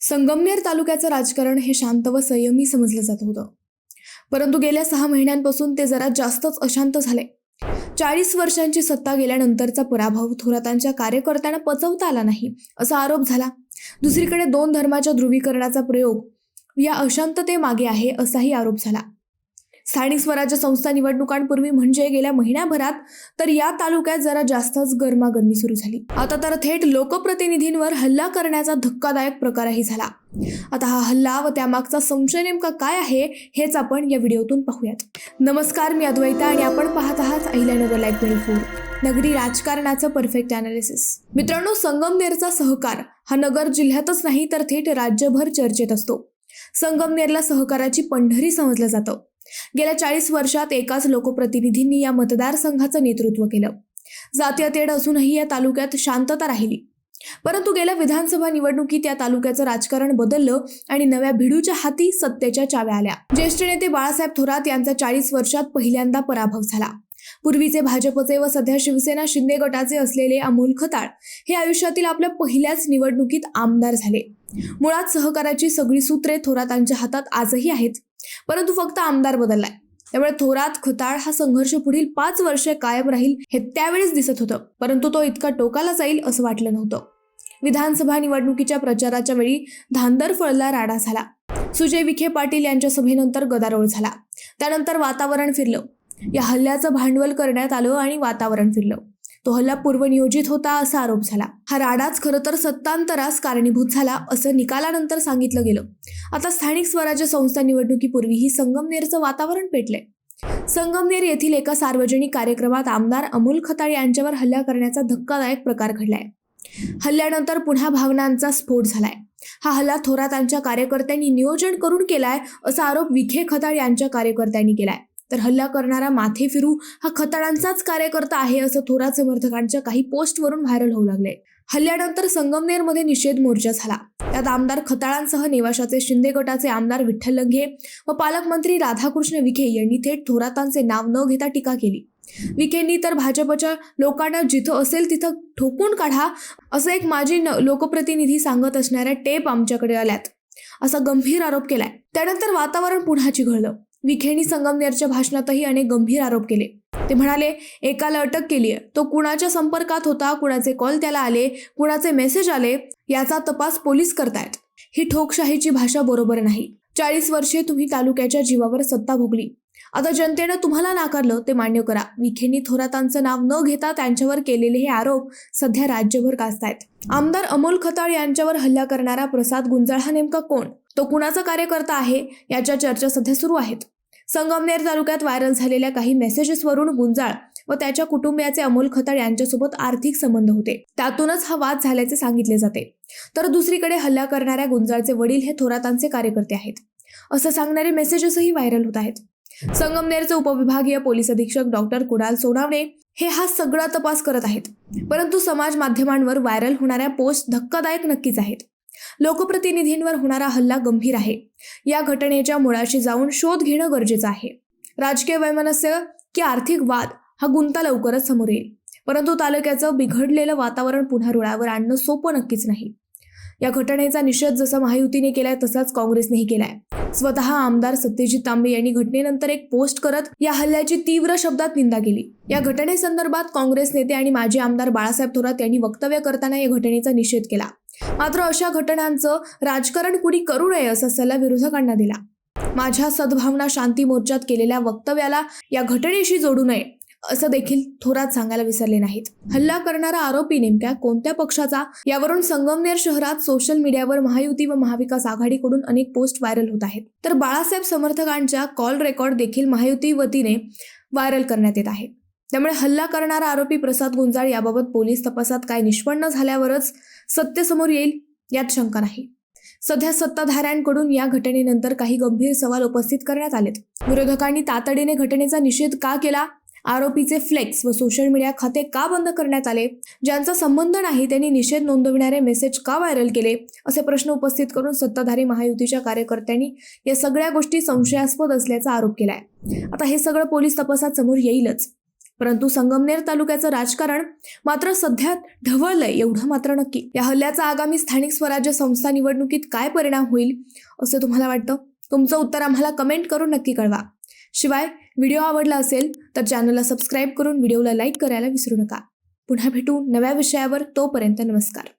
संगमनेर तालुक्याचं राजकारण हे शांत व संयमी समजलं जात होतं. परंतु गेल्या सहा महिन्यांपासून ते जरा जास्तच अशांत झाले. चाळीस वर्षांची सत्ता गेल्यानंतरचा पराभव थोरातांच्या कार्यकर्त्यांना पचवता आला नाही असा आरोप झाला. दुसरीकडे दोन धर्माच्या ध्रुवीकरणाचा प्रयोग या अशांततेमागे आहे असाही आरोप झाला. स्थानिक स्वराज्य संस्था निवडणुकांपूर्वी म्हणजे गेल्या महिन्याभरात तर या तालुक्यात जरा जास्तच गरमागरमी सुरू झाली. आता तर थेट लोकप्रतिनिधींवर हल्ला करण्याचा धक्कादायक प्रकारही झाला. आता हा हल्ला व त्यामागचा संशय नेमका काय आहे हेच आपण या व्हिडिओतून पाहूयात. नमस्कार मी अद्वैता आणि आपण पाहत आहात अहिल्यानगर लाईव्ह ट्वेंटी फोर नगरी राजकारणाचं परफेक्ट अनालिसिस मित्रांनो संगमनेरचा सहकार हा नगर जिल्ह्यातच नाही तर थेट राज्यभर चर्चेत असतो. संगमनेरला सहकाराची पंढरी समजलं जातं. गेल्या चाळीस वर्षात एकाच लोकप्रतिनिधींनी या मतदारसंघाचं नेतृत्व केलं. जातीय तेढ असूनही या तालुक्यात शांतता राहिली. परंतु गेल्या विधानसभा निवडणुकीत या तालुक्याचं राजकारण बदललं आणि नव्या भिडूच्या हाती सत्तेच्या चाव्या आल्या. ज्येष्ठ नेते बाळासाहेब थोरात यांचा चाळीस वर्षात पहिल्यांदा पराभव झाला. पूर्वीचे भाजपचे व सध्या शिवसेना शिंदे गटाचे असलेले अमोल खताळ हे आयुष्यातील आपल्या पहिल्याच निवडणुकीत आमदार झाले. मुळात सहकाराची सगळी सूत्रे थोरातांच्या हातात आजही आहेत. परंतु फक्त आमदार बदललाय. त्यामुळे थोरात खताळ हा संघर्ष पुढील पाच वर्षे कायम राहील हे त्यावेळेस दिसत होतं. परंतु तो इतका टोकाला जाईल असं वाटलं नव्हतं. विधानसभा निवडणुकीच्या प्रचाराच्या वेळी धांदर फळला राडा झाला. सुजय विखे पाटील यांच्या सभेनंतर गदारोळ झाला. त्यानंतर वातावरण फिरलं. या हल्ल्याचं भांडवल करण्यात आलं आणि वातावरण फिरलं. तो हल्ला पूर्वनियोजित होता असा आरोप झाला. हा राडाच खरं तर सत्तांतरास कारणीभूत झाला असं निकालानंतर सांगितलं गेलं. आता स्थानिक स्वराज्य संस्था निवडणुकीपूर्वीही संगमनेरचं वातावरण पेटलंय. संगमनेर येथील एका सार्वजनिक कार्यक्रमात आमदार अमोल खताळ यांच्यावर हल्ला करण्याचा धक्कादायक प्रकार घडलाय. हल्ल्यानंतर पुन्हा भावनांचा स्फोट झालाय. हा हल्ला थोरातांच्या कार्यकर्त्यांनी नियोजन करून केलाय असा आरोप विखे खताळ यांच्या कार्यकर्त्यांनी केलाय. तर हल्ला करणारा माथे फिरू हा खताळांचाच कार्यकर्ता आहे असं थोरात समर्थकांच्या काही पोस्टवरून व्हायरल होऊ लागले. हल्ल्यानंतर संगमनेरमध्ये निषेध मोर्चा झाला. त्यात आमदार खताळांसह निवाशाचे शिंदे गटाचे आमदार विठ्ठल लंघे व पालकमंत्री राधाकृष्ण विखे यांनी थेट थोरातांचे नाव न घेता टीका केली. विखेंनी तर भाजपच्या लोकांना जिथं असेल तिथं ठोकून काढा असं एक माजी न- लोकप्रतिनिधी सांगत असणाऱ्या टेप आमच्याकडे आल्यात असा गंभीर आरोप केलाय. त्यानंतर वातावरण पुन्हा चिघळलं. विखेंनी संगमनेरच्या भाषणातही अनेक गंभीर आरोप केले. ते म्हणाले एकाला अटक केली आहे तो कुणाच्या संपर्कात होता कुणाचे कॉल त्याला आले कुणाचे मेसेज आले याचा तपास पोलीस करतायत. ही ठोकशाहीची भाषा बरोबर नाही. चाळीस वर्षे तुम्ही तालुक्याच्या जीवावर सत्ता भोगली. आता जनतेनं तुम्हाला नाकारलं ते मान्य करा. विखेंनी थोरातांचं नाव न घेता त्यांच्यावर केलेले हे आरोप सध्या राज्यभर गाजतायत. आमदार अमोल खताळ यांच्यावर हल्ला करणारा प्रसाद गुंजाळ हा नेमका कोण? तो कुणाचा कार्यकर्ता आहे याच्या चर्चा सध्या सुरू आहेत. संगमनेर तालुक्यात व्हायरल झालेल्या काही मेसेजेसवरून गुंजाळ व त्याच्या कुटुंबियाचे अमोल खताळ यांच्यासोबत आर्थिक संबंध होते. त्यातूनच हा वाद झाल्याचे सांगितले जाते. तर दुसरीकडे हल्ला करणाऱ्या गुंजाळचे वडील हे थोरातांचे कार्यकर्ते आहेत. असं सांगणारे मेसेजेसही व्हायरल होत आहेत. संगमनेरचे उपविभागीय पोलीस अधीक्षक डॉक्टर कुणाल सोनावणे हे हा सगळा तपास करत आहेत. परंतु समाज माध्यमांवर व्हायरल होणाऱ्या पोस्ट धक्कादायक नक्कीच आहेत. लोकप्रतिनिधींवर होणारा हल्ला गंभीर आहे. या घटनेच्या मुळाशी जाऊन शोध घेणं गरजेचं आहे. राजकीय वैमनस्य की आर्थिक वाद हा गुंता लवकरच समोर येईल. परंतु तालुक्याचं बिघडलेलं वातावरण पुन्हा रुळावर आणणं सोपं नक्कीच नाही. या घटनेचा निषेध जसा महायुतीने केलाय तसाच काँग्रेसनेही केलाय. स्वतः आमदार सत्यजित तांबे यांनी घटनेनंतर एक पोस्ट करत या हल्ल्याची तीव्र शब्दात निंदा केली. या घटनेसंदर्भात काँग्रेस नेते आणि माजी आमदार बाळासाहेब थोरात यांनी वक्तव्य करताना या घटनेचा निषेध केला. मात्र अशा घटनांचं राजकारण कुणी करू नये असा सल्ला विरोधकांना दिला. माझ्या सद्भावना शांती मोर्चात केलेल्या वक्तव्याला या घटनेशी जोडू नये असं देखील थोरात सांगायला विसरले नाहीत. हल्ला करणारा आरोपी नेमक्या कोणत्या पक्षाचा? यावरून संगमनेर शहरात सोशल मीडियावर महायुती व महाविकास आघाडीकडून अनेक पोस्ट व्हायरल होत आहेत. तर बाळासाहेब समर्थकांच्या कॉल रेकॉर्ड देखील महायुती वतीने व्हायरल करण्यात येत आहे. त्यामुळे हल्ला करणारा आरोपी प्रसाद गुंजाळ याबाबत पोलीस तपासात काय निष्पन्न झाल्यावरच सत्य समोर येईल यात शंका नाही. सध्या सत्ताधाऱ्यांकडून या घटनेनंतर काही गंभीर सवाल उपस्थित करण्यात आलेत. विरोधकांनी तातडीने घटनेचा निषेध का केला? आरोपीचे फ्लेक्स व सोशल मीडिया खाते का बंद करण्यात आले? ज्यांचा संबंध नाही त्यांनी निषेध नोंदविणारे मेसेज का व्हायरल केले? असे प्रश्न उपस्थित करून सत्ताधारी महायुतीच्या कार्यकर्त्यांनी या सगळ्या गोष्टी संशयास्पद असल्याचा आरोप केलाय. आता हे सगळं पोलीस तपासात समोर येईलच. परंतु संगमनेर तालुक्याचं राजकारण मात्र सध्या ढवळलंय एवढं मात्र नक्की. या हल्ल्याचा आगामी स्थानिक स्वराज्य संस्था निवडणुकीत काय परिणाम होईल असं तुम्हाला वाटतं? तुमचं उत्तर आम्हाला कमेंट करून नक्की कळवा. शिवाय व्हिडिओ आवडला असेल तर चॅनलला सबस्क्राईब करून व्हिडिओला लाईक करायला विसरू नका. पुन्हा भेटू नव्या विषयावर तोपर्यंत नमस्कार.